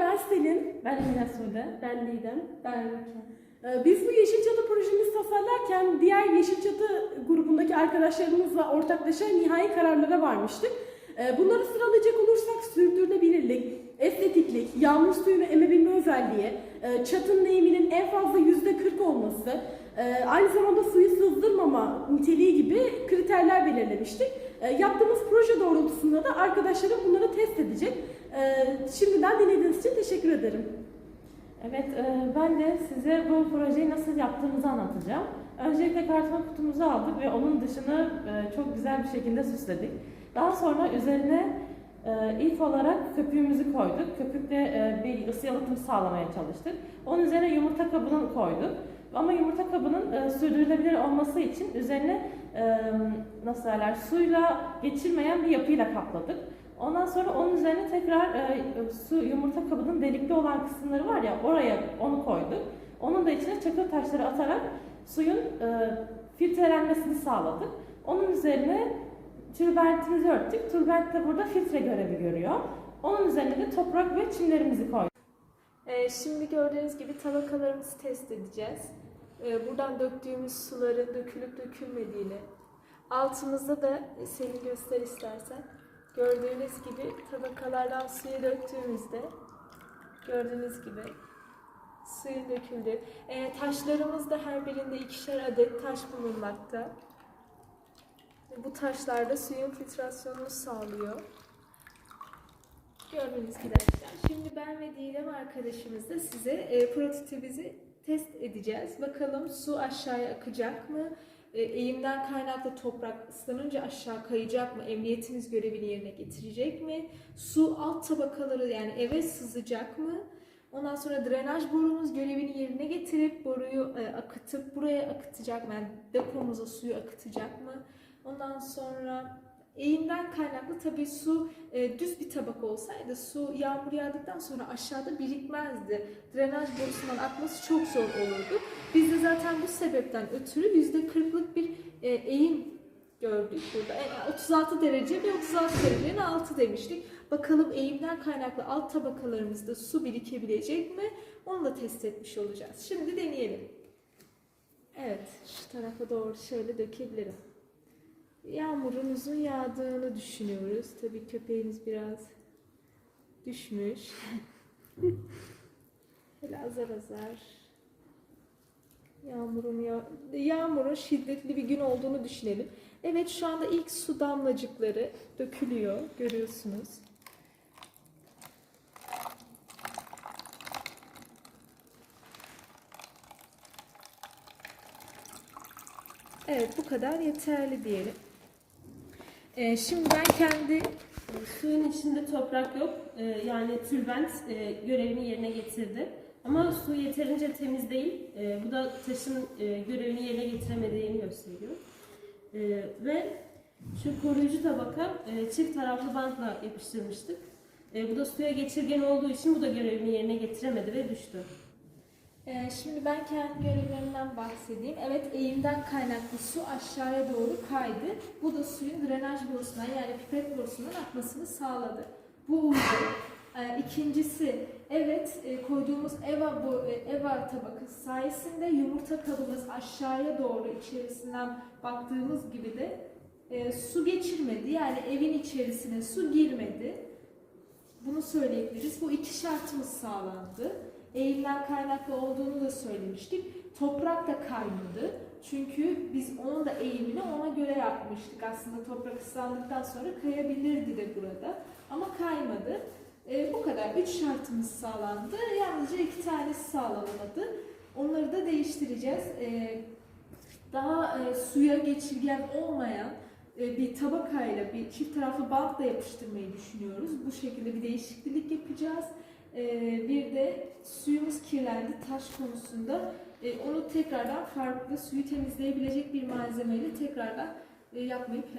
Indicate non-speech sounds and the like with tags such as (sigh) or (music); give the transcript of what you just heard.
ben Selin. Ben Emine Sude. Ben Lidem. Ben Rukiye. Ee, Biz bu Yeşil Çatı projemizi tasarlarken diğer Yeşil Çatı grubundaki arkadaşlarımızla ortaklaşa nihai kararlara varmıştık. Ee, Bunları sıralayacak olursak sürdürülebilirlik, estetiklik, yağmur suyunu emebilme özelliği, e, çatının eğiminin en fazla %40 olması, e, aynı zamanda suyu sızdırmama niteliği gibi kriterler belirlemiştik. E, Yaptığımız proje doğrultusunda da arkadaşlarım bunları test edecek. E, Şimdiden dinlediğiniz için teşekkür ederim. Evet, e, ben de size bu projeyi nasıl yaptığımızı anlatacağım. Öncelikle karton kutumuzu aldık ve onun dışını çok güzel bir şekilde süsledik. Daha sonra üzerine e, ilk olarak köpüğümüzü koyduk. Köpükle bir ısı yalıtım sağlamaya çalıştık. Onun üzerine yumurta kabını koyduk. Ama yumurta kabının e, sürdürülebilir olması için üzerine e, nasıl derler suyla geçirmeyen bir yapıyla kapladık. Ondan sonra onun üzerine tekrar e, su yumurta kabının delikli olan kısımları var ya oraya onu koyduk. Onun da içine çakıl taşları atarak suyun e, filtrelenmesini sağladık. Onun üzerine tülbentimizi örttük. Tülbent de burada filtre görevi görüyor. Onun üzerine de toprak ve çimlerimizi koyduk. Ee, şimdi gördüğünüz gibi tabakalarımızı test edeceğiz. Ee, buradan döktüğümüz suların dökülüp dökülmediğini, altımızda da e, Selin göster istersen. Gördüğünüz gibi tabakalardan suyu döktüğümüzde gördüğünüz gibi suyun döküldü. Ee, taşlarımız da her birinde ikişer adet taş bulunmakta. Bu taşlar da suyun filtrasyonunu sağlıyor. Gördüğünüz gibi. Şimdi ben ve Didem arkadaşımız da size e, prototipimizi test edeceğiz. Bakalım su aşağıya akacak mı? E, eğimden kaynaklı toprak ıslanınca aşağı kayacak mı? Emniyetimiz görevini yerine getirecek mi? Su alt tabakaları yani eve sızacak mı? Ondan sonra drenaj borumuz görevini yerine getirip boruyu e, akıtıp buraya akıtacak mı? Yani depomuza suyu akıtacak mı? Ondan sonra eğimden kaynaklı tabii su e, düz bir tabak olsaydı su yağmur yağdıktan sonra aşağıda birikmezdi. Drenaj borusundan akması çok zor olurdu. Biz de zaten bu sebepten ötürü %40'lık bir e, eğim gördük burada. Yani 36 derece ve 36 derecenin altı demiştik. Bakalım eğimden kaynaklı alt tabakalarımızda su birikebilecek mi? Onu da test etmiş olacağız. Şimdi deneyelim. Evet, şu tarafa doğru şöyle dökebilirim. Yağmurun uzun yağdığını düşünüyoruz. Tabii köpeğimiz biraz düşmüş. (laughs) Böyle azar azar. Yağmurun ya yağmurun şiddetli bir gün olduğunu düşünelim. Evet şu anda ilk su damlacıkları dökülüyor. Görüyorsunuz. Evet bu kadar yeterli diyelim. Ee, şimdi ben kendi Suyun içinde toprak yok. Ee, yani tülbent e, görevini yerine getirdi. Ama su yeterince temiz değil. Ee, bu da taşın e, görevini yerine getiremediğini gösteriyor. Ee, ve şu koruyucu tabaka e, çift taraflı bantla yapıştırmıştık. E, bu da suya geçirgen olduğu için bu da görevini yerine getiremedi ve düştü. Ee, Şimdi ben kendi görevlerimden bahsedeyim. Evet eğimden kaynaklı su aşağıya doğru kaydı. Bu da suyun drenaj borusundan yani pipet borusundan akmasını sağladı. Bu uydu. Ee, İkincisi evet e, koyduğumuz eva bu e, eva tabakası sayesinde yumurta kabımız aşağıya doğru içerisinden baktığımız gibi de e, su geçirmedi. Yani evin içerisine su girmedi. Bunu söyleyebiliriz. Bu iki şartımız sağlandı. Eğimden kaynaklı olduğunu da söylemiştik. Toprak da kaymadı. Çünkü biz onun da eğimini ona göre yapmıştık. Aslında toprak ıslandıktan sonra kayabilirdi de burada. Ama kaymadı. E, bu kadar. Üç şartımız sağlandı. Yalnızca iki tanesi sağlanamadı. Onları da değiştireceğiz. E, daha e, suya geçirgen olmayan e, bir tabakayla bir çift taraflı bantla yapıştırmayı düşünüyoruz. Bu şekilde bir değişiklik yapacağız. E, bir de suyumuz kirlendi taş konusunda. E, onu tekrardan farklı suyu temizleyebilecek bir malzemeyle tekrardan e, yapmayı planlıyoruz.